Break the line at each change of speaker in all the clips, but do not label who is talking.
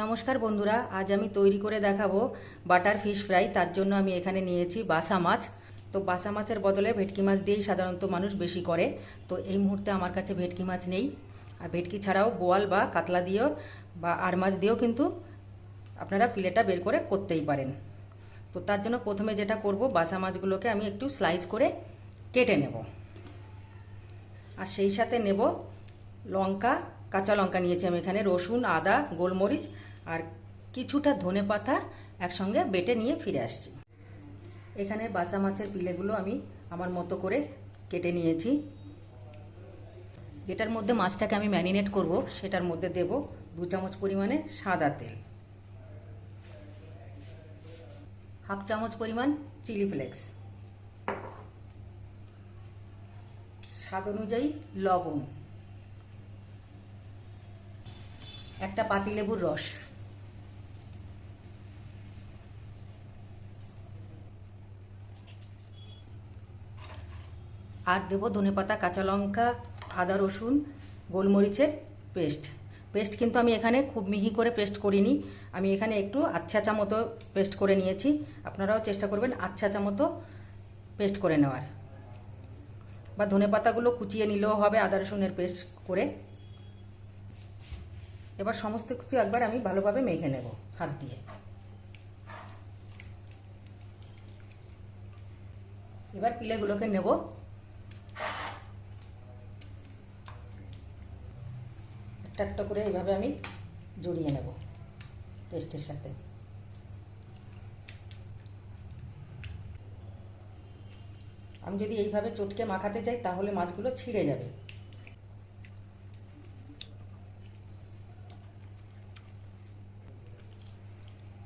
নমস্কার বন্ধুরা, আজ আমি তৈরি করে দেখাবো বাটার ফিশ ফ্রাই। তার জন্য আমি এখানে নিয়েছি বাসা মাছ। তো বাসা মাছের বদলে ভেটকি মাছ দিয়েই সাধারণত মানুষ বেশি করে। তো এই মুহূর্তে আমার কাছে ভেটকি মাছ নেই। আর ভেটকি ছাড়াও বোয়াল বা কাতলা দিয়েও বা আর মাছ দিয়েও কিন্তু আপনারা ফিলেটা বের করে করতেই পারেন। তো তার জন্য প্রথমে যেটা করব, বাসা মাছগুলোকে আমি একটু স্লাইস করে কেটে নেব। আর সেই সাথে নেব লঙ্কা কাঁচা লঙ্কা নিয়েছি আমি এখানে, রসুন, আদা, গোলমরিচ আর কিছুটা ধনে পাতা একসঙ্গে বেটে নিয়ে ফিরে আসছি। এখানে বাঁচা মাছের পিলেগুলো আমি আমার মতো করে কেটে নিয়েছি। যেটার মধ্যে মাছটাকে আমি ম্যারিনেট করব, সেটার মধ্যে দেব দু চামচ পরিমাণে সাদা তেল। হাফ চামচ পরিমাণ চিলি ফ্লেক্স। স্বাদ অনুযায়ী লবণ। একটা পাতিলেবুর রস। আর দেবো ধনেপাতা, কাঁচা লঙ্কা, আদা, রসুন, গোলমরিচের পেস্ট। পেস্ট কিন্তু আমি এখানে খুব মিহি করে পেস্ট করিনি। আমি এখানে একটু আচ্ছা মতো পেস্ট করে নিয়েছি। আপনারাও চেষ্টা করবেন আচ্ছা মতো পেস্ট করে নেওয়ার। বা ধনে পাতাগুলো কুচিয়ে নিলেও হবে আদা, রসুনের পেস্ট করে। এবার সমস্ত কিছু একবার আমি ভালোভাবে মেখে নেব হাত দিয়ে। এবার পিলেগুলোকে নেব। একটা একটা করে এইভাবে আমি জড়িয়ে নেব পেস্টের সাথে। আমি যদি এইভাবে চটকে মাখাতে চাই, তাহলে মাছগুলো ছিঁড়ে যাবে।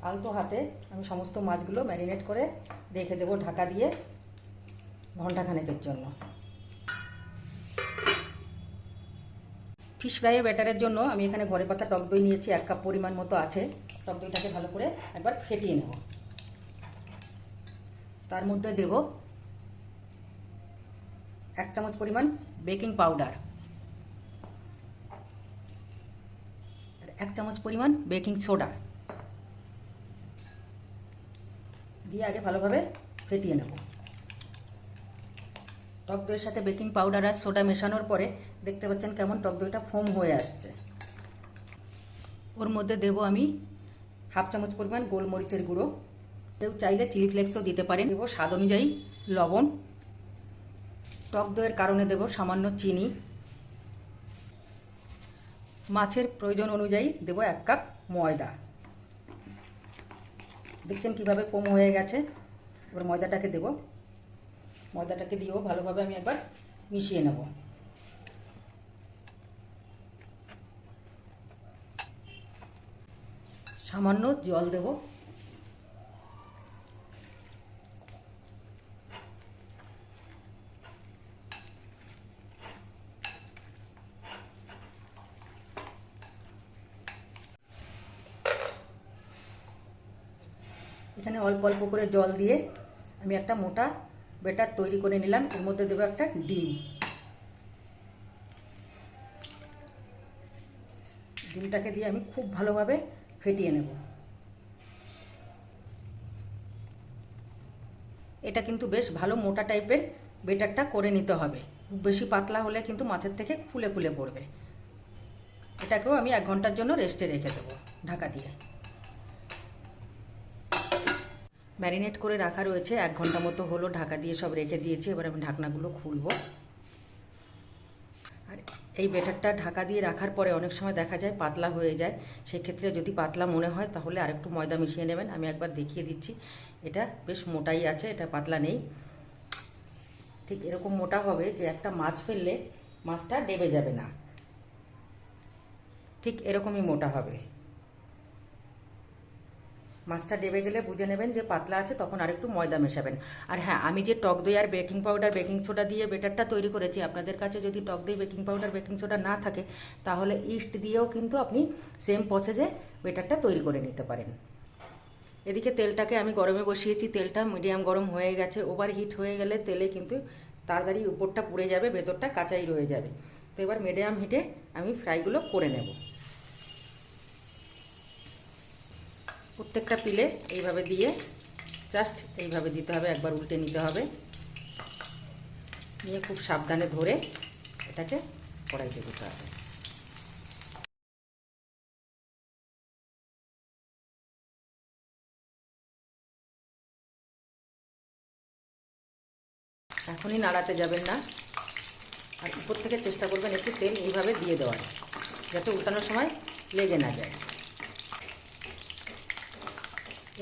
আলতো হাতে আমি সমস্ত মাছগুলো ম্যারিনেট করে রেখে দেবো ঢাকা দিয়ে ঘন্টাখানেকের জন্য। ফিশ ফ্রাইয়ের ব্যাটারের জন্য আমি এখানে ঘরে পাতা টক দই নিয়েছি, এক কাপ পরিমাণ মতো আছে। টক দইটাকে ভালো করে একবার ফেটিয়ে নেব। তার মধ্যে দেব এক চামচ পরিমাণ বেকিং পাউডার। এক চামচ পরিমাণ বেকিং সোডা। দিয়ে আগে ভালোভাবে ফেটিয়ে নেব। টক দইয়ের সাথে বেকিং পাউডার আর সোডা মেশানোর পরে দেখতে পাচ্ছেন কেমন টক দইটা ফোম হয়ে আসছে। ওর মধ্যে দেব আমি হাফ চামচ পরিমাণ গোলমরিচের গুঁড়ো। কেউ চাইলে চিলি ফ্লেক্সও দিতে পারেন। দেবো স্বাদ অনুযায়ী লবণ। টক দইয়ের কারণে দেব সামান্য চিনি। মাছের প্রয়োজন অনুযায়ী দেব এক কাপ ময়দা। দেখছেন কীভাবে কম হয়ে গেছে? এবার ময়দাটাকে দেব। ময়দাটাকে দিয়েও ভালোভাবে আমি একবার মিশিয়ে নেব। সামান্য জল দেব। এখানে অল্প অল্প করে জল দিয়ে আমি একটা মোটা বেটার তৈরি করে নিলাম। এর মধ্যে দেবো একটা ডিম। ডিমটাকে দিয়ে আমি খুব ভালোভাবে ফেটিয়ে নেব। এটা কিন্তু বেশ ভালো মোটা টাইপের বেটারটা করে নিতে হবে। খুব বেশি পাতলা হলে কিন্তু মাছের থেকে ফুলে ফুলে পড়বে। এটাকেও আমি এক ঘণ্টার জন্য রেস্টে রেখে দেবো ঢাকা দিয়ে। ম্যারিনেট করে রাখা রয়েছে। এক ঘণ্টা মতো হলো ঢাকা দিয়ে সব রেখে দিয়েছি। এবার আমি ঢাকনাগুলো খুলবো। আর এই বেটারটা ঢাকা দিয়ে রাখার পরে অনেক সময় দেখা যায় পাতলা হয়ে যায়। সেক্ষেত্রে যদি পাতলা মনে হয়, তাহলে আরেকটু ময়দা মিশিয়ে নেবেন। আমি একবার দেখিয়ে দিচ্ছি। এটা বেশ মোটাই আছে, এটা পাতলা নেই। ঠিক এরকম মোটা হবে যে একটা মাছ ফেললে মাছটা ডেবে যাবে না। ঠিক এরকমই মোটা হবে। মাছটা ডেবে গেলে বুঝে নেবেন যে পাতলা আছে, তখন আরেকটু ময়দা মেশাবেন। আর হ্যাঁ আমি যে টক দই আর বেকিং পাউডার, বেকিং সোডা দিয়ে বেটারটা তৈরি করেছি, আপনাদের কাছে যদি টক দই, বেকিং পাউডার, বেকিং সোডা না থাকে, তাহলে ইস্ট দিয়েও কিন্তু আপনি সেম প্রসেসে বেটারটা তৈরি করে নিতে পারেন। এদিকে তেলটাকে আমি গরমে বসিয়েছি, তেলটা মিডিয়াম গরম হয়ে গেছে ওভার হিট হয়ে গেলে তেলে কিন্তু তাড়াতাড়ি উপরটা পুড়ে যাবে, ভেতরটা কাঁচাই রয়ে যাবে। তো এবার মিডিয়াম হিটে আমি ফ্রাইগুলো করে নেব। প্রত্যেকটা পিলে এইভাবে দিয়ে জাস্ট এইভাবে দিতে হবে, একবার উল্টে নিতে হবে। নিয়ে খুব সাবধানে ধরে এটাকে কড়াইতে দিতে হবে। এখনই নাড়াতে যাবেন না। আর উপর থেকে চেষ্টা করবেন একটু তেল এইভাবে দিয়ে দেওয়ার, যাতে উল্টানোর সময় লেগে না যায়।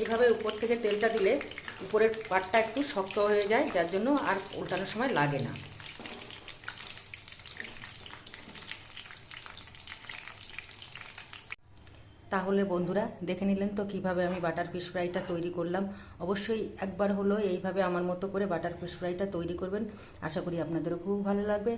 এইভাবে উপর থেকে তেলটা দিলে উপরের পাটটা একটু শক্ত হয়ে যায়, যার জন্য আর উল্টানোর সময় লাগে না। তাহলে বন্ধুরা, দেখে নিলেন তো কীভাবে আমি বাটার ফিশ ফ্রাইটা তৈরি করলাম। অবশ্যই একবার হলো এইভাবে আমার মতো করে বাটার ফিশ ফ্রাইটা তৈরি করবেন। আশা করি আপনাদেরও খুব ভালো লাগবে।